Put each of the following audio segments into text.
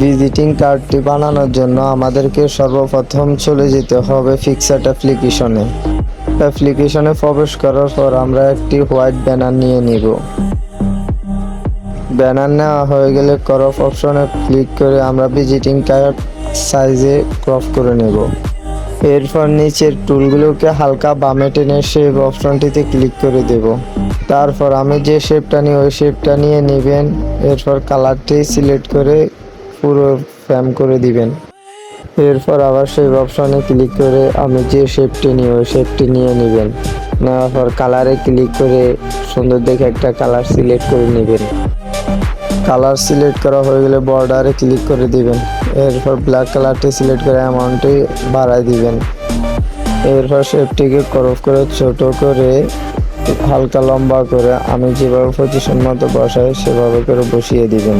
Visiting কার্ডটি বানানোর জন্য আমাদেরকে সর্বপ্রথম চলে যেতে হবে ফিক্সার্ট অ্যাপ্লিকেশনে অ্যাপ্লিকেশনে প্রবেশ করার পর আমরা একটি হোয়াইট ব্যানার নিয়ে নিব। ব্যানার নেওয়া হয়ে গেলে ক্রপ অপশনে ক্লিক করে আমরা ভিজিটিং কার্ড সাইজে ক্রপ করে নেব। এরপর নিচের টুলগুলোকে হালকা বামে টেনে শেপ অপশনটিতে ক্লিক করে দেব। তারপর আমি যে শেপটা নিই, ওই শেপটা নিয়ে নেবেন। এরপর কালারটি সিলেক্ট করে পুরো ফ্যাম করে দিবেন। এরপর আবার শেপ অপশানে ক্লিক করে আমি যে শেপটি নিই ওই শেপটি নিয়ে নেবেন। নেওয়ার পর কালারে ক্লিক করে সুন্দর দেখে একটা কালার সিলেক্ট করে নেবেন। কালার সিলেক্ট করা হয়ে গেলে বর্ডারে ক্লিক করে দিবেন। এরপর ব্ল্যাক কালারটি সিলেক্ট করে অ্যামাউন্টটি বাড়ায় দিবেন। এরপর শেপটিকে ক্রপ করে, ছোট করে, হালকা লম্বা করে আমি যেভাবে পজিশন মতো বসাই সেভাবে করে বসিয়ে দিবেন।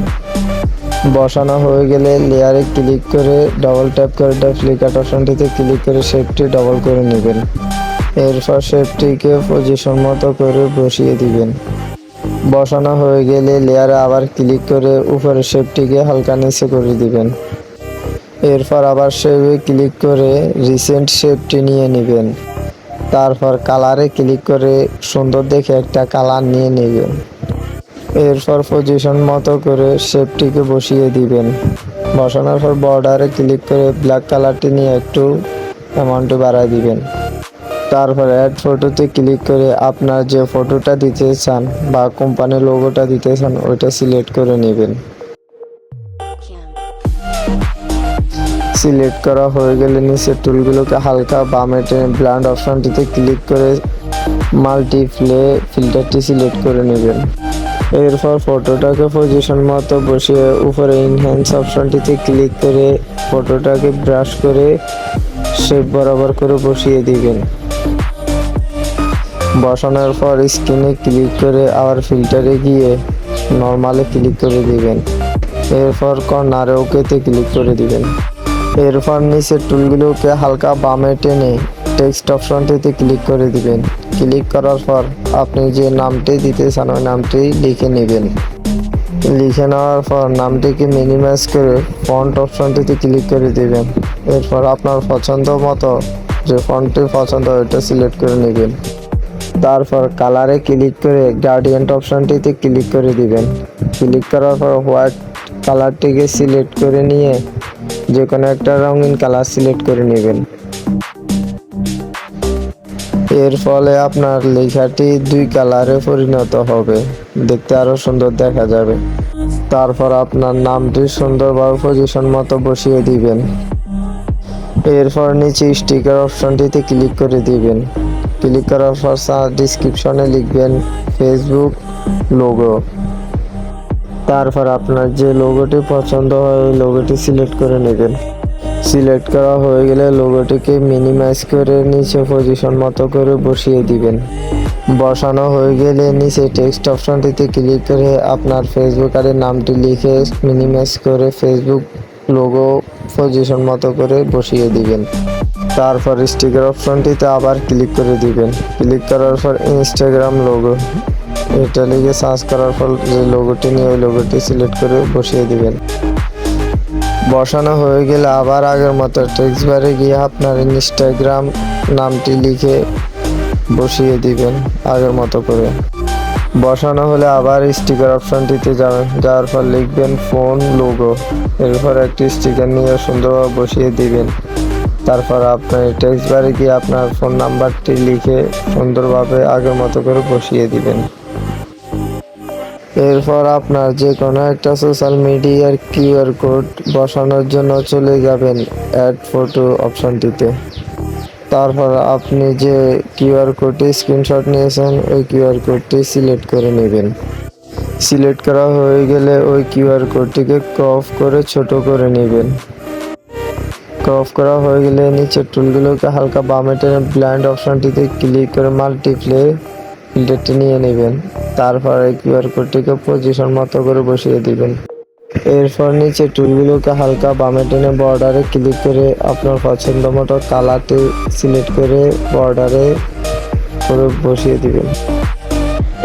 বসানো হয়ে গেলে লেয়ারে ক্লিক করে ডবল ট্যাপ করে ডুপ্লিকেট অপশনটিতে ক্লিক করে শেপটি ডবল করে নেবেন। এরপর শেপটিকে পজিশন মতো করে বসিয়ে দিবেন। বসানো হয়ে গেলে লেয়ারে আবার ক্লিক করে উপরের শেপটিকে হালকা নিচে করে দিবেন। এরপর আবার শেপে ক্লিক করে রিসেন্ট শেপটি নিয়ে নেবেন। তারপর কালারে ক্লিক করে সুন্দর দেখে একটা কালার নিয়ে নেবেন। এরপর পজিশন মতো করে শেপটিকে বসিয়ে দিবেন। বসানোর পর বর্ডারে ক্লিক করে ব্ল্যাক কালারটি নিয়ে একটু অ্যামাউন্টে বাড়ায় দিবেন। তারপর অ্যাড ফটোতে ক্লিক করে আপনার যে ফটোটা দিতে চান বা কোম্পানির লোগোটা দিতে চান, ওইটা সিলেক্ট করে নেবেন। সিলেক্ট করা হয়ে গেলে নিচের টুলগুলোকে হালকা বামে টেনে ব্লান্ড অপশনটিতে ক্লিক করে মাল্টিপ্লে ফিল্টারটি সিলেক্ট করে নেবেন। এরপর ফটোটাকে পজিশন মতো বসিয়ে উপরে ইনহ্যান্স অপশনটিতে ক্লিক করে ফটোটাকে ব্রাশ করে শেপ বরাবর করে বসিয়ে দিবেন। বসানোর পর স্ক্রিনে ক্লিক করে আবার ফিল্টারে গিয়ে নর্মালে ক্লিক করে দিবেন। এরপর কর্নারে ওকেতে ক্লিক করে দিবেন। এরপর নিচের টুলগুলোকে হালকা বামে টেনে টেক্সট অপশনটিতে ক্লিক করে দিবেন। ক্লিক করার পর আপনি যে নামটি দিতে চান ওই নামটি লিখে নেবেন। লিখে নেওয়ার পর নামটিকে মিনিমাইজ করে ফন্ট অপশনটিতে ক্লিক করে দিবেন। এরপর আপনার পছন্দ মতো যে ফন্টটি পছন্দ, ওইটা সিলেক্ট করে নেবেন। তারপর কালারে ক্লিক করে গার্ডিয়ান অপশনটিতে ক্লিক করে দিবেন। ক্লিক করার পর হোয়াইট কালারটিকে সিলেক্ট করে নিয়ে যে কোনো একটা রঙিন কালার সিলেক্ট করে নেবেন। এর ফলে আপনার লেখাটি দুই কালারে পরিণত হবে। দেখতে আরও সুন্দর দেখা যাবে। তারপর আপনার নামটি সুন্দরভাবে পজিশন মতো বসিয়ে দিবেন। এরপর নিচে স্টিকার অপশনটিতে ক্লিক করে দিবেন। ক্লিক করার পর ডিসক্রিপশনে লিখবেন ফেসবুক লোগো তারপর আপনার যে লোগোটি পছন্দ হয়, ওই লোগোটি সিলেক্ট করে নেবেন। সিলেক্ট করা হয়ে গেলে লোগোটিকে মিনিমাইজ করে নিচে পজিশন মতো করে বসিয়ে দিবেন। বসানো হয়ে গেলে নিচে টেক্সট অপশনটিতে ক্লিক করে আপনার ফেসবুক আরে নামটি লিখে মিনিমাইজ করে ফেসবুক লোগো পজিশন মতো করে বসিয়ে দিবেন। তারপর স্টিকার অপশনটিতে আবার ক্লিক করে দিবেন। ক্লিক করার পর ইনস্টাগ্রাম লোগো। এটা লিখে সার্চ করার পর যে লোগোটি নিয়ে ওই লোগোটি সিলেক্ট করে বসিয়ে দিবেন। বসানো হয়ে গেলে আবার আগের মতো টেক্সট বারে গিয়ে আপনার ইনস্টাগ্রাম নামটি লিখে বসিয়ে দিবেন আগের মতো করে। বসানো হলে আবার স্টিকার অপশনটিতে যাবেন যাওয়ার পর লিখবেন ফোন লোগো এরপর একটি স্টিকার নিয়ে সুন্দরভাবে বসিয়ে দিবেন। তারপর আপনার টেক্সট বারে গিয়ে আপনার ফোন নাম্বারটি লিখে সুন্দরভাবে আগের মতো করে বসিয়ে দিবেন। এরপর আপনার যে কোনো একটা সোশ্যাল মিডিয়ার কিউআর কোড বসানোর জন্য চলে যাবেন অ্যাড ফটো অপশনটিতে তারপর আপনি যে কিউআর কোডটি স্ক্রিনশট নিয়েছেন, ওই কিউআর কোডটি সিলেক্ট করে নেবেন। সিলেক্ট করা হয়ে গেলে ওই কিউআর কোডটিকে ক্রপ করে ছোট করে নেবেন। ক্রপ করা হয়ে গেলে নিচের টুলগুলোকে হালকা বামে টেনে ব্ল্যান্ড অপশানটিতে ক্লিক করে মাল্টিপ্লে ফিল্টারটি নিয়ে নেবেন। তারপরে কিউআর কোডটিকে পজিশন মতো করে বসিয়ে দিবেন। এরপর নিচে টুলগুলোকে হালকা বামে টেনে বর্ডারে ক্লিক করে আপনার পছন্দ মতো কালারটি সিলেক্ট করে বর্ডারে করে বসিয়ে দিবেন।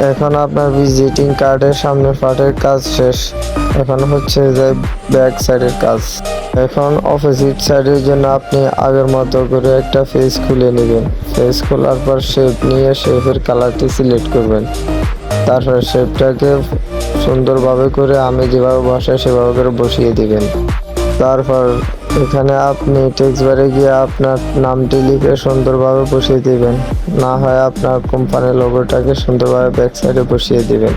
এখন আপনার ভিজিটিং কার্ডের সামনে পার্টের কাজ শেষ। এখন হচ্ছে যে ব্যাক সাইডের কাজ। এখন অপোজিট সাইডের জন্য আপনি আগের মতো করে একটা ফেস খুলে নেবেন। ফেস খোলার পর শেপ নিয়ে শেপের কালারটি সিলেক্ট করবেন। তারপর শেপটাকে সুন্দরভাবে করে আমি যেভাবে বসাই সেভাবে করে বসিয়ে দিবেন। তারপর এখানে আপনি টেক্সট বারে গিয়ে আপনার নামটি লিখে সুন্দরভাবে বসিয়ে দিবেন। না হয় আপনার কোম্পানির লোগোটাকে সুন্দরভাবে ব্যাক সাইডে বসিয়ে দিবেন।